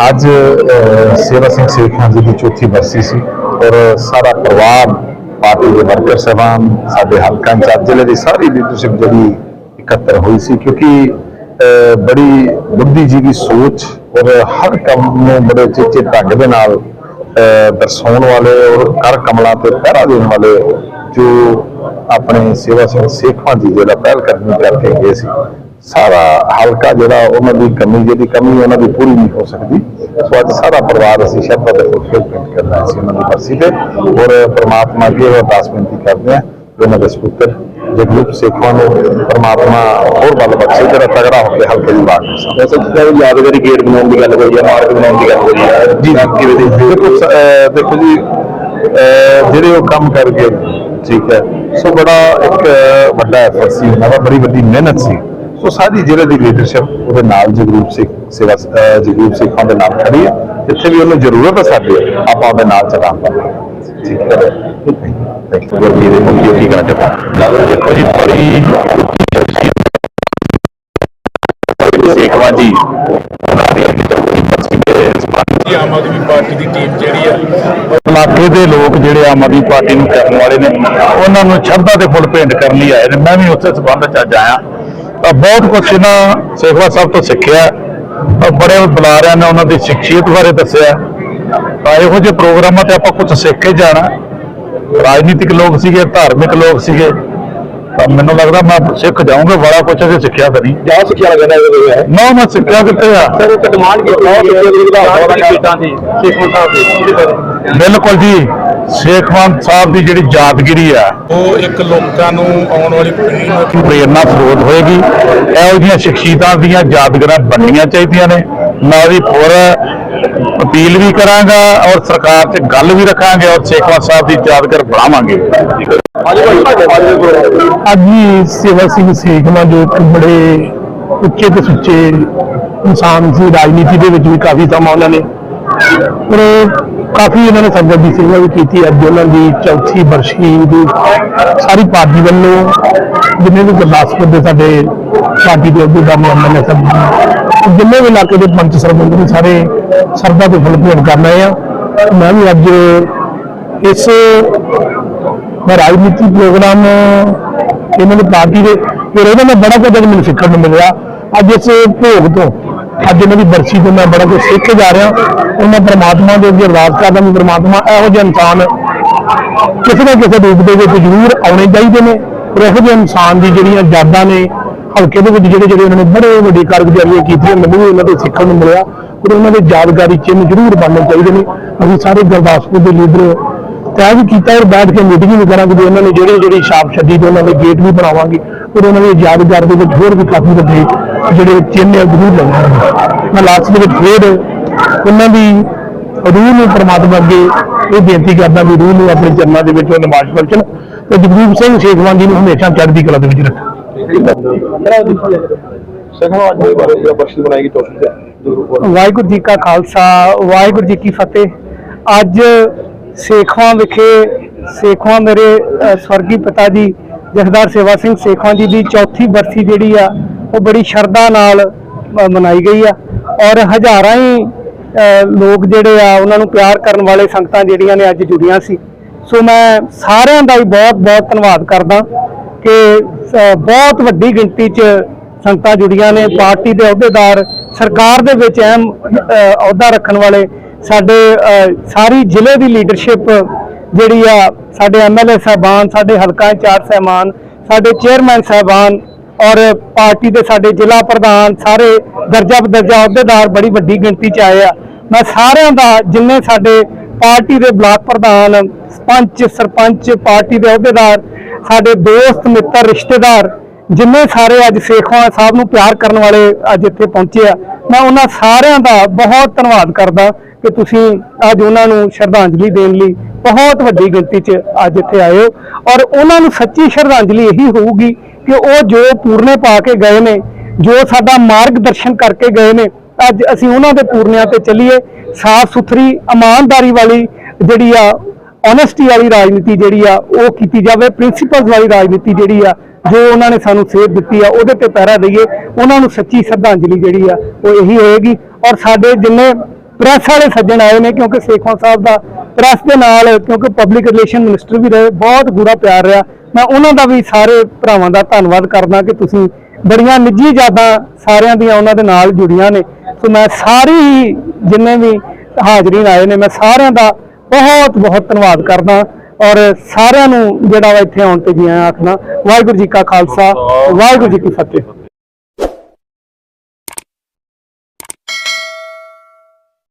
ਅੱਜ ਸੇਵਾ ਸਿੰਘ ਸੇਖਾਂ ਜੀ ਦੀ ਚੌਥੀ ਬਰਸੀ ਸੀ ਔਰ ਸਾਰਾ ਪਰਿਵਾਰ ਪਾਰਟੀ ਦੇ ਵਰਕਰ ਸਹਿਬਾਨ ਸਾਡੇ ਹਲਕਾ ਇੰਚਾਰਜ ਜ਼ਿਲ੍ਹੇ ਦੀ ਸਾਰੀ ਲੀਡਰਸ਼ਿਪ ਜਿਹੜੀ ਇਕੱਤਰ ਹੋਈ ਸੀ ਕਿਉਂਕਿ ਬੜੀ ਬੁੱਧੀਜੀਵੀ ਸੋਚ ਔਰ ਹਰ ਕੰਮ ਨੂੰ ਬੜੇ ਚੇਚੇ ਢੰਗ ਦੇ ਨਾਲ ਅਹ, ਦਰਸਾਉਣ ਵਾਲੇ ਔਰ ਕਰ ਕਮਲਾਂ ਤੇ ਪਹਿਰਾ ਦੇਣ ਵਾਲੇ ਜੋ ਆਪਣੇ ਸੇਵਾ ਸਿੰਘ ਸੇਖਾਂ ਜੀ ਜਿਹੜਾ ਪਹਿਲ ਕਰਨੀ ਕਰਕੇ ਗਏ ਸੀ। ਸਾਰਾ ਹਲਕਾ ਜਿਹੜਾ ਉਹਨਾਂ ਦੀ ਕਮੀ ਜਿਹੜੀ ਕਮੀ ਉਹਨਾਂ ਦੀ ਪੂਰੀ ਨਹੀਂ ਹੋ ਸਕਦੀ। ਸੋ ਅੱਜ ਸਾਰਾ ਪਰਿਵਾਰ ਅਸੀਂ ਸ਼ਰਧਾ ਦੇ ਫੁੱਲਫਿਲਮੈਂਟ ਕਰਨਾ ਸੀ ਉਹਨਾਂ ਦੀ ਬਰਸੀ ਤੇ। ਔਰ ਪ੍ਰਮਾਤਮਾ ਇਹ ਅਰਦਾਸ ਬੇਨਤੀ ਕਰਦੇ ਹਾਂ ਕਿ ਉਹਨਾਂ ਦੇ ਸੁਪੁੱਤਰ ਜਗਰੂਪ ਸੇਖਾਂ ਨੂੰ ਪ੍ਰਮਾਤਮਾ ਹੋਰ ਬਲ ਬਖਸ਼ੇ ਜਿਹੜਾ ਤਗੜਾ ਹੋ ਕੇ ਹਲਕੇ ਦੀ ਬਾਤ ਕਰ ਵੈਸੇ ਜਿੱਦਾਂ ਯਾਦਗਾਰੀ ਗੇਟ ਬਣਾਉਣ ਦੀ ਗੱਲ ਹੋਈ ਹੈ ਮਾਰਕ ਬਣਾਉਣ ਦੀ ਗੱਲ ਹੋਈ ਹੈ ਜੀ। ਕਿਵੇਂ ਦੀ ਦੇਖੋ ਦੇਖੋ ਜੀ ਜਿਹੜੇ ਉਹ ਕੰਮ ਕਰ ਗਏ ਠੀਕ ਹੈ। ਸੋ ਬੜਾ ਇੱਕ ਵੱਡਾ ਐਫਰਟ ਸੀ ਉਹਨਾਂ ਦਾ ਬੜੀ ਵੱਡੀ ਮਿਹਨਤ ਸੀ। ਸੋ ਸਾਰੀ ਜ਼ਿਲ੍ਹੇ ਦੀ ਲੀਡਰਸ਼ਿਪ ਉਹਦੇ ਨਾਲ ਜਗਰੂਪ ਸਿੰਘ ਸੇਵਾ ਜਗਰੂਪ ਸਿੰਘਾਂ ਦੇ ਨਾਲ ਖੜੀ ਹੈ। ਜਿੱਥੇ ਵੀ ਉਹਨੂੰ ਜ਼ਰੂਰਤ ਹੈ ਸਾਡੀ ਆਪਾਂ ਉਹਦੇ ਨਾਲ ਚਲਾਂਗੇ। ਠੀਕ ਹੈ ਥੈਂਕ ਯੂ ਗੁਰਦੀ ਦੇ ਮੁਖੀ ਕੀ ਕਹਿਣਾ ਚਾਹੁੰਦਾ ਦੇਖੋ ਜੀ? ਬੜੀ ਸੇਖਵਾ ਜੀ ਉਹਨਾਂ ਦੀ ਅੱਜ ਚੌਥੀ ਬਰਸੀ ਦੇ ਸਮਾਗਮ ਜੀ ਆਮ ਆਦਮੀ ਪਾਰਟੀ ਦੀ ਟੀਮ ਜਿਹੜੀ ਆ ਇਲਾਕੇ ਦੇ ਲੋਕ ਜਿਹੜੇ ਆਮ ਆਦਮੀ ਪਾਰਟੀ ਨੂੰ ਕਰਨ ਵਾਲੇ ਨੇ ਉਹਨਾਂ ਨੂੰ ਸ਼ਰਧਾ ਦੇ ਫੁੱਲ ਭੇਂਟ ਕਰਨ ਲਈ ਆਏ ਨੇ। ਮੈਂ ਵੀ ਉਸੇ ਸਬੰਧ ਚ ਅੱਜ ਆਇਆ। ਬਹੁਤ ਕੁਝ ਇਹਨਾਂ ਸੇਖਵਾ ਸਾਹਿਬ ਤੋਂ ਸਿੱਖਿਆ। ਬੜੇ ਬੁਲਾਰਿਆਂ ਨੇ ਉਹਨਾਂ ਦੀ ਸ਼ਖਸੀਅਤ ਬਾਰੇ ਦੱਸਿਆ। ਤਾਂ ਇਹੋ ਜਿਹੇ ਪ੍ਰੋਗਰਾਮਾਂ ਤੇ ਆਪਾਂ ਕੁਝ ਸਿੱਖ ਕੇ ਜਾਣਾ। ਰਾਜਨੀਤਿਕ ਲੋਕ ਸੀਗੇ ਧਾਰਮਿਕ ਲੋਕ ਸੀਗੇ। ਤਾਂ ਮੈਨੂੰ ਲੱਗਦਾ ਮੈਂ ਸਿੱਖ ਜਾਊਂਗਾ ਬੜਾ ਕੁਝ ਅਜੇ ਸਿੱਖਿਆ ਤਾਂ ਨਹੀਂ। ਜਾ ਸਿੱਖਿਆ ਲੱਗਦਾ ਇਹ। ਹੈ ਨਾ ਮੈਂ ਸਿੱਖਿਆ ਕਿੱਥੇ ਆ? ਸਰ ਇੱਕ ਡਿਮਾਂਡ ਕੀਤੀ ਹੈ। ਸੇਖਵਾ ਸਾਹਿਬ ਦੀ। ਬਿਲਕੁਲ ਜੀ। ਸੇਖਵੰਤ ਸਾਹਿਬ ਦੀ ਜਿਹੜੀ ਯਾਦਗਿਰੀ ਆ, ਉਹ ਇੱਕ ਲੋਕਾਂ ਨੂੰ ਆਉਣ ਵਾਲੀ ਪੀੜ੍ਹੀ ਨੂੰ ਪ੍ਰੇਰਨਾ ਸਰੋਤ ਹੋਏਗੀ। ਇਹੋ ਜਿਹੀਆਂ ਸ਼ਖਸੀਅਤਾਂ ਦੀਆਂ ਯਾਦਗਾਰਾਂ ਬਣਨੀਆਂ ਚਾਹੀਦੀਆਂ ਨੇ। ਮੈਂ ਉਹਦੀ ਪੁਰ ਅਪੀਲ ਵੀ ਕਰਾਂਗਾ ਔਰ ਸਰਕਾਰ 'ਚ ਗੱਲ ਵੀ ਰੱਖਾਂਗੇ ਔਰ ਸੇਖਵਾ ਸਾਹਿਬ ਦੀ ਯਾਦਗਾਰ ਬਣਾਵਾਂਗੇ। ਅੱਜ ਹੀ ਸੇਵਾ ਸਿੰਘ ਸੇਖਵਾਂ ਜੋ ਇੱਕ ਬੜੇ ਉੱਚੇ ਤੇ ਸੁੱਚੇ ਇਨਸਾਨ ਸੀ, ਰਾਜਨੀਤੀ ਦੇ ਵਿੱਚ ਵੀ ਕਾਫੀ ਸਮਾਂ ਉਹਨਾਂ ਨੇ। ਪਰ ਕਾਫੀ ਇਹਨਾਂ ਨੇ ਸੰਗਤ ਦੀ ਸੇਵਾ ਵੀ ਕੀਤੀ ਅੱਜ ਉਹਨਾਂ ਦੀ ਚੌਥੀ ਬਰਸ਼ੀ ਦੀ। ਸਾਰੀ ਪਾਰਟੀ ਵੱਲੋਂ ਜਿੰਨੇ ਵੀ ਗੁਰਦਾਸਪੁਰ ਦੇ ਸਾਡੇ ਪਾਰਟੀ ਦੇ ਅਹੁਦੇਦਾਰ ਨੇ ਐਮਐਲਏ ਸਾਹਿਬ ਜਿੰਨੇ ਵੀ ਇਲਾਕੇ ਦੇ ਪੰਚ ਸਰਪੰਚ ਨੇ ਸਾਰੇ ਸਰਦਾ ਦੇ ਫੁੱਲ ਭੇਟ ਕਰ ਰਹੇ ਆ। ਮੈਂ ਵੀ ਅੱਜ ਇਸ ਰਾਜਨੀਤੀ ਪ੍ਰੋਗਰਾਮ ਇਹਨਾਂ ਦੀ ਪਾਰਟੀ ਦੇ, ਫਿਰ ਉਹਨਾਂ ਨਾਲ ਬੜਾ ਕੁਝ ਅੱਜ ਮੈਨੂੰ ਸਿੱਖਣ ਨੂੰ ਮਿਲਿਆ। ਅੱਜ ਇਸ ਭੋਗ ਤੋਂ ਅੱਜ ਇਹਨਾਂ ਦੀ ਬਰਸੀ ਤੋਂ ਮੈਂ ਬੜਾ ਕੁਝ ਸਿੱਖ ਕੇ ਜਾ ਰਿਹਾ। ਉਹਨਾਂ ਪਰਮਾਤਮਾ ਦੇ ਅੱਗੇ ਅਰਦਾਸ ਕਰਦਾ ਵੀ ਪ੍ਰਮਾਤਮਾ ਇਹੋ ਜਿਹੇ ਇਨਸਾਨ ਕਿਸੇ ਨਾ ਕਿਸੇ ਰੂਪ ਦੇ ਵਿੱਚ ਜ਼ਰੂਰ ਆਉਣੇ ਚਾਹੀਦੇ ਨੇ। ਪਰ ਇਹੋ ਜਿਹੇ ਇਨਸਾਨ ਦੀ ਜਿਹੜੀਆਂ ਯਾਦਾਂ ਨੇ, ਹਲਕੇ ਦੇ ਵਿੱਚ ਜਿਹੜੇ ਜਿਹੜੇ ਉਹਨਾਂ ਨੇ ਬੜੇ ਵੱਡੀ ਕਾਰਗੁਜ਼ਾਰੀਆਂ ਕੀਤੀਆਂ, ਮੈਨੂੰ ਵੀ ਉਹਨਾਂ ਦੇ ਸਿੱਖਣ ਨੂੰ ਮਿਲਿਆ। ਪਰ ਉਹਨਾਂ ਦੇ ਯਾਦਗਾਰੀ ਚਿੰਨ੍ਹ ਜ਼ਰੂਰ ਬਣਨੇ ਚਾਹੀਦੇ ਨੇ। ਅਸੀਂ ਸਾਰੇ ਗੁਰਦਾਸਪੁਰ ਦੇ ਲੀਡਰ ਤੈਅ ਵੀ ਕੀਤਾ ਔਰ ਬੈਠ ਕੇ ਮੀਟਿੰਗ ਵੀ ਕਰਾਂਗੇ ਵੀ ਉਹਨਾਂ ਨੇ ਜਿਹੜੇ ਜਿਹੜੀ ਛਾਪ ਛੱਡੀ ਤੇ ਉਹਨਾਂ ਦੇ ਗੇਟ ਵੀ ਬਣਾਵਾਂਗੇ। ਔਰ ਉਹਨਾਂ ਦੀ ਯਾਦਗਾਰ ਦੇ ਵਿੱਚ ਹੋਰ ਵੀ ਕਾਫੀ ਵੱਡੇ ਜਿਹੜੇ ਚਿੰਨ੍ਹ ਆ ਜ਼ਰੂਰ ਲਾਵਾਂਗੇ ਮੈਂ ਲਾਸਟ ਦੇ ਵਿੱਚ ਫੇਰ ਉਹਨਾਂ ਦੀ ਰੂਹ ਨੂੰ ਪ੍ਰਮਾਤਮਾ ਅੱਗੇ ਇਹ ਬੇਨਤੀ ਕਰਦਾ ਵੀ ਰੂਹ ਨੂੰ ਆਪਣੇ ਚਰਨਾਂ ਦੇ ਵਿੱਚ ਉਹ ਨਮਾਜ਼ ਬਖਸ਼ਣ ਤੇ ਜਗਰੂਪ ਸਿੰਘ ਸ਼ੇਖਵਾਨ ਜੀ ਨੂੰ ਹਮੇਸ਼ਾ ਚੜ੍ਹਦੀ ਕਲਾ ਦੇ ਵਿੱਚ ਰੱਖਣ ਸੇਖਵਾ ਵਾਹਿਗੁਰੂ ਜੀ ਕਾ ਖਾਲਸਾ, ਵਾਹਿਗੁਰੂ ਜੀ ਕੀ ਫਤਿਹ। ਅੱਜ ਸੇਖਵਾਂ ਵਿਖੇ ਸੇਖਵਾਂ ਮੇਰੇ ਸਵਰਗੀ ਪਿਤਾ ਜੀ ਜਥੇਦਾਰ ਸੇਵਾ ਸਿੰਘ ਸੇਖਵਾਂ ਜੀ ਦੀ ਚੌਥੀ ਬਰਸੀ ਜਿਹੜੀ ਆ, ਉਹ ਬੜੀ ਸ਼ਰਧਾ ਨਾਲ ਮਨਾਈ ਗਈ ਆ। ਔਰ ਹਜ਼ਾਰਾਂ ਹੀ ਲੋਕ ਜਿਹੜੇ ਆ, ਉਹਨਾਂ ਨੂੰ ਪਿਆਰ ਕਰਨ ਵਾਲੇ ਸੰਗਤਾਂ ਜਿਹੜੀਆਂ ਨੇ ਅੱਜ ਜੁੜੀਆਂ ਸੀ। ਸੋ ਮੈਂ ਸਾਰਿਆਂ ਦਾ ਹੀ ਬਹੁਤ ਬਹੁਤ ਧੰਨਵਾਦ ਕਰਦਾ ਕਿ ਬਹੁਤ ਵੱਡੀ ਗਿਣਤੀ 'ਚ ਸੰਗਤਾਂ ਜੁੜੀਆਂ ਨੇ। ਪਾਰਟੀ ਦੇ ਅਹੁਦੇਦਾਰ, ਸਰਕਾਰ ਦੇ ਵਿੱਚ ਅਹਿਮ ਅਹੁਦਾ ਰੱਖਣ ਵਾਲੇ ਸਾਡੇ ਸਾਰੀ ਜ਼ਿਲ੍ਹੇ ਦੀ ਲੀਡਰਸ਼ਿਪ ਜਿਹੜੀ ਆ ਸਾਡੇ ਐਮਐਲਏ ਸਾਹਿਬਾਨ, ਸਾਡੇ ਹਲਕਾ ਇੰਚਾਰਜ ਸਾਹਿਬਾਨ, ਸਾਡੇ ਚੇਅਰਮੈਨ ਸਾਹਿਬਾਨ ਔਰ ਪਾਰਟੀ ਦੇ ਸਾਡੇ ਜ਼ਿਲ੍ਹਾ ਪ੍ਰਧਾਨ ਸਾਰੇ ਦਰਜਾ ਬਦਰਜਾ ਅਹੁਦੇਦਾਰ ਬੜੀ ਵੱਡੀ ਗਿਣਤੀ 'ਚ ਆਏ ਆ। ਮੈਂ ਸਾਰਿਆਂ ਦਾ ਜਿੰਨੇ ਸਾਡੇ ਪਾਰਟੀ ਦੇ ਬਲਾਕ ਪ੍ਰਧਾਨ ਪੰਚ ਸਰਪੰਚ, ਪਾਰਟੀ ਦੇ ਅਹੁਦੇਦਾਰ, ਸਾਡੇ ਦੋਸਤ, ਮਿੱਤਰ, ਰਿਸ਼ਤੇਦਾਰ, ਜਿੰਨੇ ਸਾਰੇ ਅੱਜ ਸੇਖਵਾਂ ਸਾਹਿਬ ਨੂੰ ਪਿਆਰ ਕਰਨ ਵਾਲੇ ਅੱਜ ਇੱਥੇ ਪਹੁੰਚੇ ਆ, ਮੈਂ ਉਹਨਾਂ ਸਾਰਿਆਂ ਦਾ ਬਹੁਤ ਧੰਨਵਾਦ ਕਰਦਾ ਕਿ ਤੁਸੀਂ ਅੱਜ ਉਹਨਾਂ ਨੂੰ ਸ਼ਰਧਾਂਜਲੀ ਦੇਣ ਲਈ ਬਹੁਤ ਵੱਡੀ ਗਿਣਤੀ 'ਚ ਅੱਜ ਇੱਥੇ ਆਏ ਹੋ। ਔਰ ਉਹਨਾਂ ਨੂੰ ਸੱਚੀ ਸ਼ਰਧਾਂਜਲੀ ਇਹੀ ਹੋਊਗੀ ਕਿ ਉਹ ਜੋ ਪੂਰਨੇ ਪਾ ਕੇ ਗਏ ਨੇ, ਜੋ ਸਾਡਾ ਮਾਰਗਦਰਸ਼ਨ ਕਰਕੇ ਗਏ ਨੇ, ਅੱਜ ਅਸੀਂ ਉਹਨਾਂ ਦੇ ਪੂਰਨਿਆਂ ਤੇ ਚੱਲੀਏ। ਸਾਫ਼ ਸੁਥਰੀ, ਇਮਾਨਦਾਰੀ ਵਾਲੀ ਜਿਹੜੀ ਆ ਓਨੈਸਟੀ ਵਾਲੀ ਰਾਜਨੀਤੀ ਜਿਹੜੀ ਆ, ਉਹ ਕੀਤੀ ਜਾਵੇ। ਪ੍ਰਿੰਸੀਪਲਸ ਵਾਲੀ ਰਾਜਨੀਤੀ ਜਿਹੜੀ ਆ, ਜੋ ਉਹਨਾਂ ਨੇ ਸਾਨੂੰ ਸੇਧ ਦਿੱਤੀ ਆ, ਉਹਦੇ ਤੇ ਪਹਿਰਾ ਦਈਏ। ਉਹਨਾਂ ਨੂੰ ਸੱਚੀ ਸ਼ਰਧਾਂਜਲੀ ਜਿਹੜੀ ਆ, ਉਹ ਇਹੀ ਹੋਏਗੀ। ਔਰ ਸਾਡੇ ਜਿੰਨੇ ਪ੍ਰੈਸ ਵਾਲੇ ਸੱਜਣ ਆਏ ਨੇ, ਕਿਉਂਕਿ ਸੇਖਵਾਂ ਸਾਹਿਬ ਦਾ ਪ੍ਰੈਸ ਦੇ ਨਾਲ ਕਿਉਂਕਿ ਪਬਲਿਕ ਰਿਲੇਸ਼ਨ ਮਿਨਿਸਟਰ ਵੀ ਰਹੇ ਬਹੁਤ ਗੂੜਾ ਪਿਆਰ ਰਿਹਾ। ਮੈਂ ਉਹਨਾਂ ਦਾ ਵੀ ਸਾਰੇ ਭਰਾਵਾਂ ਦਾ ਧੰਨਵਾਦ ਕਰਦਾ ਕਿ ਤੁਸੀਂ ਬੜੀਆਂ ਨਿੱਜੀ ਯਾਦਾਂ ਸਾਰਿਆਂ ਦੀਆਂ ਉਹਨਾਂ ਦੇ ਨਾਲ ਜੁੜੀਆਂ ਨੇ। ਸੋ ਮੈਂ ਸਾਰੀ ਹੀ ਜਿੰਨੇ ਵੀ ਹਾਜ਼ਰੀਨ ਆਏ ਨੇ ਮੈਂ ਸਾਰਿਆਂ ਦਾ ਬਹੁਤ ਬਹੁਤ ਧੰਨਵਾਦ ਕਰਦਾ। ਔਰ ਸਾਰਿਆਂ ਨੂੰ ਜਿਹੜਾ ਵਾ ਇੱਥੇ ਆਉਣ ਤੇ ਜੀ ਆਇਆਂ ਆਖਣਾ ਵਾਹਿਗੁਰੂ ਜੀ ਕਾ ਖਾਲਸਾ ਵਾਹਿਗੁਰੂ ਜੀ ਕੀ ਫਤਿਹ।